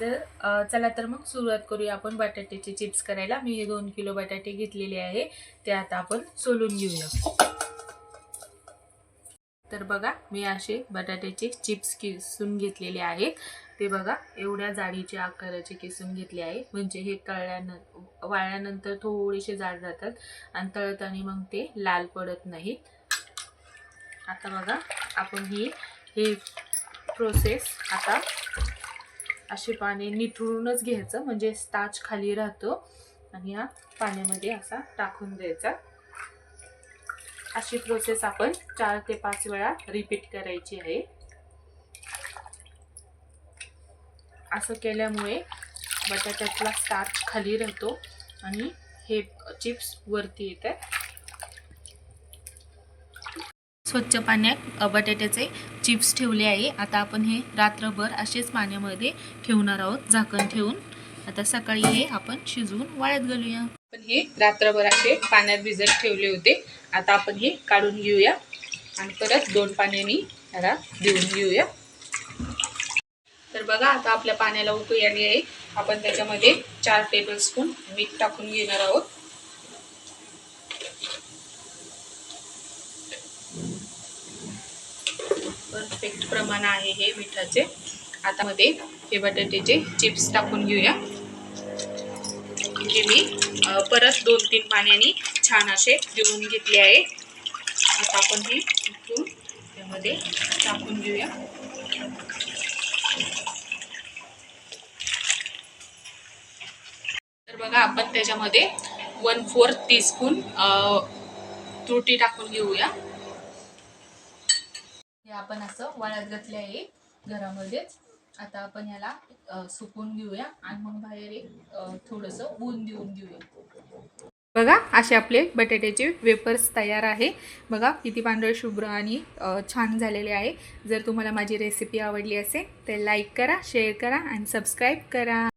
तर चला तर मग सुरुवात करूया आपण बटाट्याचे चिप्स करायला. मी हे दोन किलो बटाटे घेतलेले आहे. ते आता आपण सोलून घेऊया. तर बघा मी असे बटाट्याचे चिप्स किसून घेतलेले आहेत. ते बघा एवढ्या जाडीचे आकाराचे किसून घेतले आहे. म्हणजे हे तळल्यानं वाळल्यानंतर थोडेसे जाड जातात आणि तळताना मग ते लाल पडत नाहीत. आता बघा आपण ही ही प्रोसेस आता अशी पाणी निथळूनच घ्यायचं. म्हणजे स्टाच खाली राहतो. आणि या पाण्यामध्ये असा टाकून द्यायचा. अशी प्रोसेस आपण चार ते पाच वेळा रिपीट करायची आहे. असं केल्यामुळे बटाट्यातला स्टार्च खाली राहतो. आणि हे चिप्स वरती येतात स्वच्छ पाण्यात बटाट्याचे चिप्स ठेवले आहे. आता आपण हे रात्रभर असेच पाण्यामध्ये ठेवणार आहोत झाकण ठेवून. आता सकाळी हे आपण शिजवून वाळत घालूया. आपण हे रात्रभर असे पाण्यात भिजत ठेवले होते. आता आपण हे काढून घेऊया आणि परत दोन पाण्याने त्याला देऊन घेऊया. तर बघा आता आपल्या पाण्याला उकळी आली आहे. आपण त्याच्यामध्ये चार टेबल स्पून मीठ टाकून घेणार आहोत. परफेक्ट प्रमाण आहे हे मिठाचे. आता मध्ये हे बटाट्याचे चिप्स टाकून घेऊया. जे मी परत दोन तीन पाण्याने छान असे देऊन घेतले आहे. आता आपण हे इथून त्यामध्ये टाकून घेऊया. तर बघा आपण त्याच्यामध्ये वन फोर्थ टीस्पून तुरटी टाकून घेऊया. हे आपण असं वाळत घातले आहे घरामध्येच. आता आपण ह्याला सुकून घेऊया आणि मग बाहेर एक थोडंसं ऊन देऊन घेऊया. बघा असे आपले बटाट्याचे वेपर्स तयार आहे. बघा किती पांढरे शुभ्र आणि छान झालेले आहे. जर तुम्हाला माझी रेसिपी आवडली असेल तर लाईक करा शेअर करा आणि सबस्क्राईब करा.